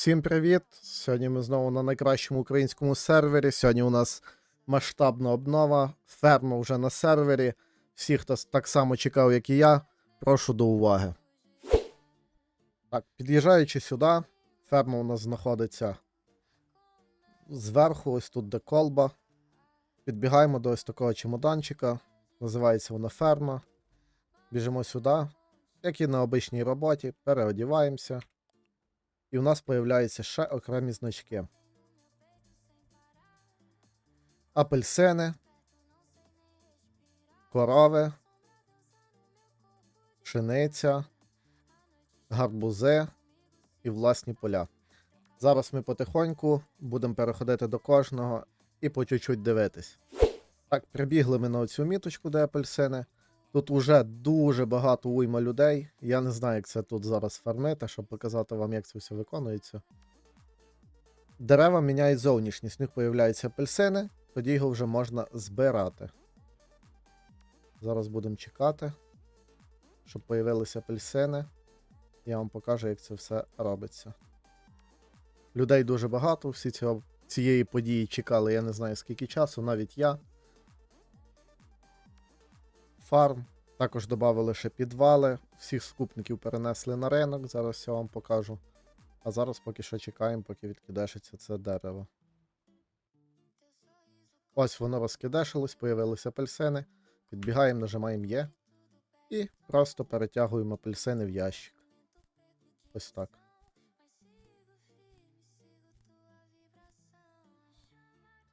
Всім привіт! Сьогодні ми знову на найкращому українському сервері. Сьогодні у нас масштабна обнова, ферма вже на сервері. Всі, хто так само чекав, як і я, прошу до уваги. Так, під'їжджаючи сюди, ферма у нас знаходиться зверху, ось тут де колба. Підбігаємо до ось такого чемоданчика. Називається вона ферма. Біжимо сюди, як і на обичній роботі, переодіваємося. І у нас появляються ще окремі значки. Апельсини, корови, пшениця, гарбузи і власні поля. Зараз ми потихоньку будемо переходити до кожного і по чуть-чуть дивитись. Так, прибігли ми на цю міточку, де апельсини. Тут уже дуже багато уйма людей. Я не знаю, як це тут зараз фармити, щоб показати вам, як це все виконується. Дерева міняють зовнішність, в них появляються апельсини, тоді його вже можна збирати. Зараз будемо чекати, щоб появилися апельсини. Я вам покажу, як це все робиться. Людей дуже багато, всі цього, цієї події чекали, я не знаю скільки часу, навіть я фарм. Також додали ще підвали. Всіх скупників перенесли на ринок. Зараз я вам покажу. А зараз поки що чекаємо, поки відкидешиться це дерево. Ось воно розкидешилось, появилися апельсини. Підбігаємо, нажимаємо Є. І просто перетягуємо апельсини в ящик. Ось так.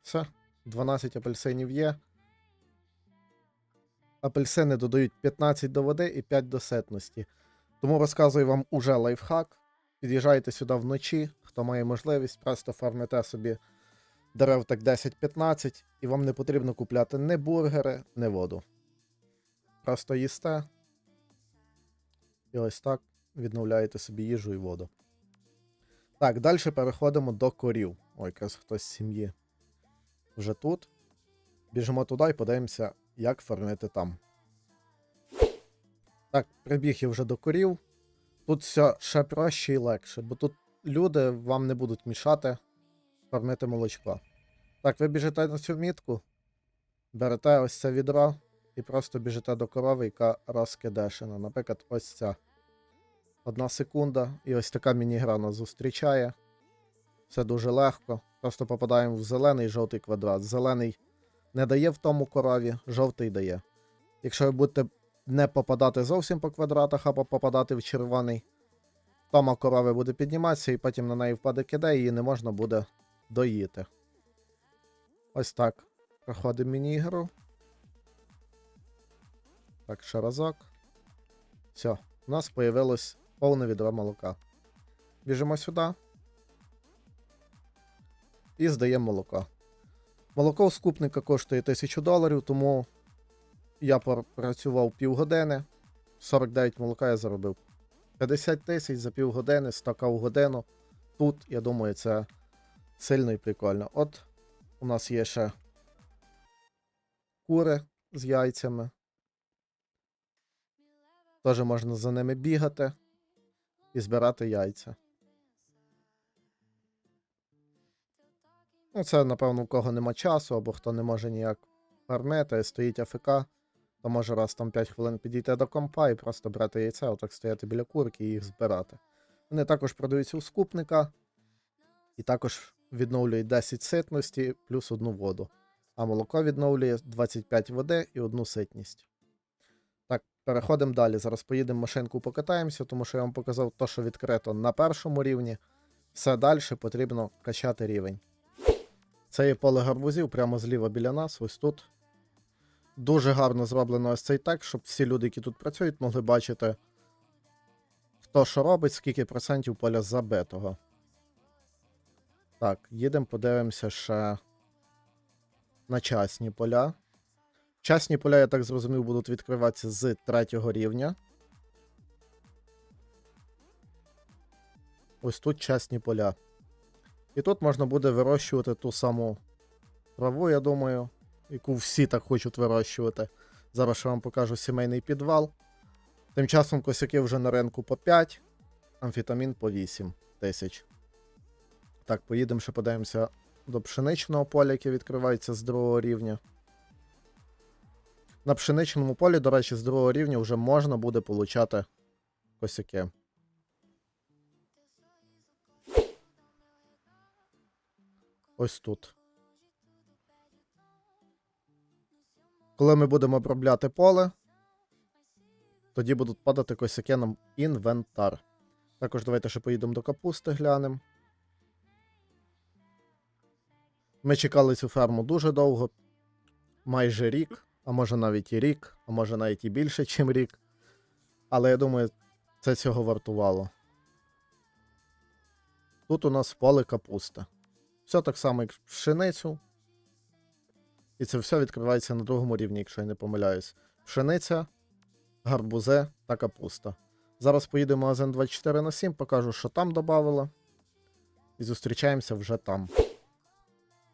Все. 12 апельсинів є. Апельсини додають 15 до води і 5 до сетності. Тому розказую вам уже лайфхак. Під'їжджайте сюди вночі, хто має можливість, просто фармите собі дерев так 10-15, і вам не потрібно купляти ні бургери, ні воду. Просто їсте. І ось так відновляєте собі їжу і воду. Так, далі переходимо до корів. Ой, якраз хтось з сім'ї вже тут. Біжимо туди і подивимося, як фармити там. Так, прибіг я вже до корів. Тут все ще проще і легше, бо тут люди вам не будуть мішати фармити молочко. Так, ви біжите на цю мітку, берете ось це відро і просто біжите до корови, яка розкидешена. Наприклад, ось ця. Одна секунда, і ось така мінігра нас зустрічає. Все дуже легко. Просто попадаємо в зелений жовтий квадрат. Зелений не дає в тому корові, жовтий дає. Якщо ви будете не попадати зовсім по квадратах, або попадати в червоний, тома корови буде підніматися, і потім на неї впаде киде, і її не можна буде доїти. Ось так. Проходимо міні-ігру. Так, ще разок. Все, у нас появилось повне відро молока. Біжимо сюди. І здаємо молоко. Молоко у скупника коштує 1000 доларів, тому я працював півгодини. 49 молока я заробив. 50 тисяч за півгодини, 100 в годину. Тут, я думаю, це сильно і прикольно. От у нас є ще кури з яйцями. Теж можна за ними бігати і збирати яйця. Ну, це, напевно, у кого нема часу, або хто не може ніяк фармити, стоїть АФК, то може раз там 5 хвилин підійти до компа і просто брати яйця, отак стояти біля курки і їх збирати. Вони також продаються у скупника, і також відновлюють 10 ситності плюс одну воду. А молоко відновлює 25 води і одну ситність. Так, переходимо далі. Зараз поїдемо машинку покатаємося, тому що я вам показав те, що відкрито на першому рівні. Все далі потрібно качати рівень. Це є поле гарбузів прямо зліва біля нас, ось тут. Дуже гарно зроблено ось цей текст, щоб всі люди, які тут працюють, могли бачити, хто що робить, скільки процентів поля забитого. Так, їдемо, подивимося ще на частні поля. Частні поля, я так зрозумів, будуть відкриватися з третього рівня. Ось тут частні поля. І тут можна буде вирощувати ту саму траву, я думаю, яку всі так хочуть вирощувати. Зараз я вам покажу сімейний підвал. Тим часом косяки вже на ринку по 5, амфетамін по 8 тисяч. Так, поїдемо ще подивимося до пшеничного поля, яке відкривається з другого рівня. На пшеничному полі, до речі, з другого рівня вже можна буде получати косяки. Ось тут. Коли ми будемо обробляти поле, тоді будуть падати косяки нам інвентар. Також давайте ще поїдемо до капусти глянемо. Ми чекали цю ферму дуже довго, майже рік, а може навіть і рік, а може навіть і більше, ніж рік. Але я думаю, це цього вартувало. Тут у нас поле капуста. Все так само, як пшеницю. І це все відкривається на другому рівні, якщо я не помиляюсь. Пшениця, гарбузе та капуста. Зараз поїдемо в магазин 24 на 7, покажу, що там додавало. І зустрічаємося вже там.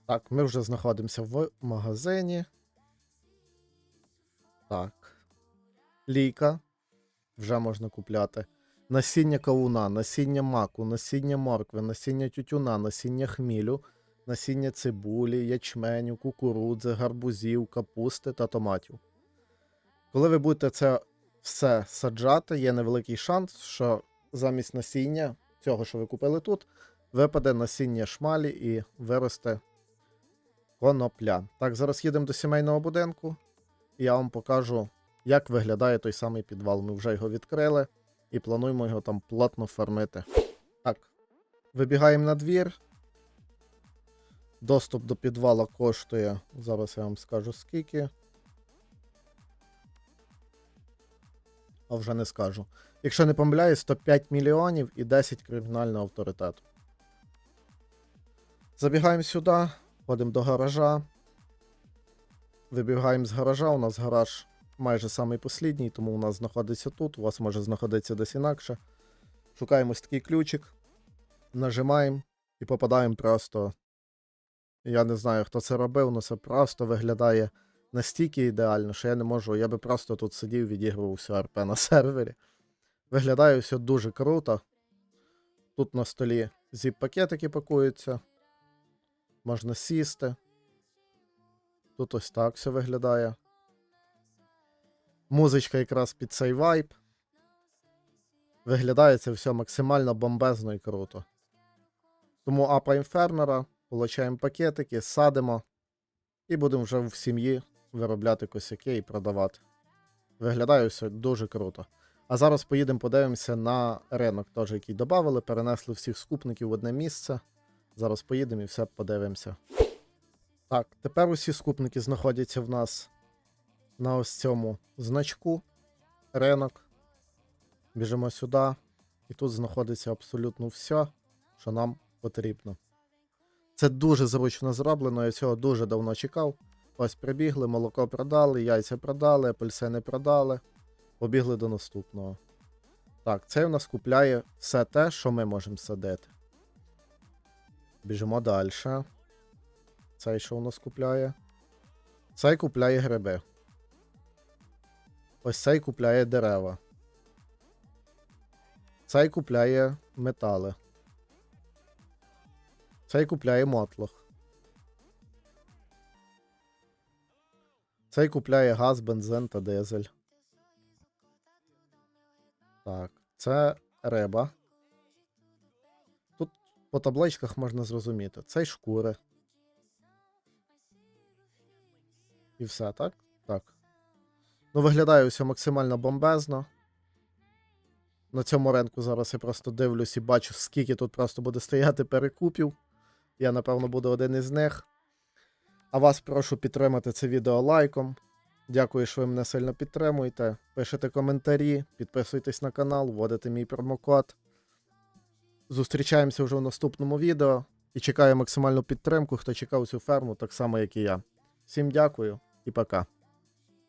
Так, ми вже знаходимося в магазині. Так. Лійка. Вже можна купляти. Насіння кавуна, насіння маку, насіння моркви, насіння тютюна, насіння хмілю, насіння цибулі, ячменю, кукурудзи, гарбузів, капусти та томатів. Коли ви будете це все саджати, є невеликий шанс, що замість насіння цього, що ви купили тут, випаде насіння шмалі і виросте конопля. Так, зараз їдемо до сімейного будинку, і я вам покажу, як виглядає той самий підвал. Ми вже його відкрили і плануємо його там плотно фармити. Так, вибігаємо на двір. Доступ до підвала коштує. Зараз я вам скажу скільки. А вже не скажу. Якщо не помиляюсь, то 5 мільйонів і 10 кримінального авторитету. Забігаємо сюди, ходимо до гаража. Вибігаємо з гаража. У нас гараж майже самий послідній, тому у нас знаходиться тут. У вас може знаходитися десь інакше. Шукаємо такий ключик, нажимаємо і попадаємо просто. Я не знаю, хто це робив, але це просто виглядає настільки ідеально, що я не можу. Я би просто тут сидів, відігрував всю РП на сервері. Виглядає все дуже круто. Тут на столі зіп-пакетики пакуються. Можна сісти. Тут ось так все виглядає. Музичка якраз під цей вайб. Виглядає це все максимально бомбезно і круто. Тому апаємо фермера, получаємо пакетики, садимо і будемо вже в сім'ї виробляти косяки і продавати. Виглядає все дуже круто. А зараз поїдемо подивимося на ринок, теж який додали, перенесли всіх скупників в одне місце. Зараз поїдемо і все подивимося. Так, тепер усі скупники знаходяться в нас на ось цьому значку. Ринок. Біжимо сюди. І тут знаходиться абсолютно все, що нам потрібно. Це дуже зручно зроблено, я цього дуже давно чекав. Ось прибігли, молоко продали, яйця продали, апельсини продали. Побігли до наступного. Так, цей у нас купляє все те, що ми можемо садити. Біжимо далі. Цей що у нас купляє? Цей купляє гриби. Ось цей купляє дерева. Цей купляє метали. Цей купляє мотлох. Цей купляє газ, бензин та дизель. Так, це риба. Тут по табличках можна зрозуміти. Цей шкури. І все, так? Ну, виглядає все максимально бомбезно. На цьому ринку зараз я просто дивлюсь і бачу, скільки тут просто буде стояти перекупів. Я, напевно, буду один із них. А вас прошу підтримати це відео лайком. Дякую, що ви мене сильно підтримуєте. Пишете коментарі, підписуйтесь на канал, вводите мій промокод. Зустрічаємося вже в наступному відео і чекаю максимальну підтримку, хто чекав цю ферму, так само, як і я. Всім дякую і пока.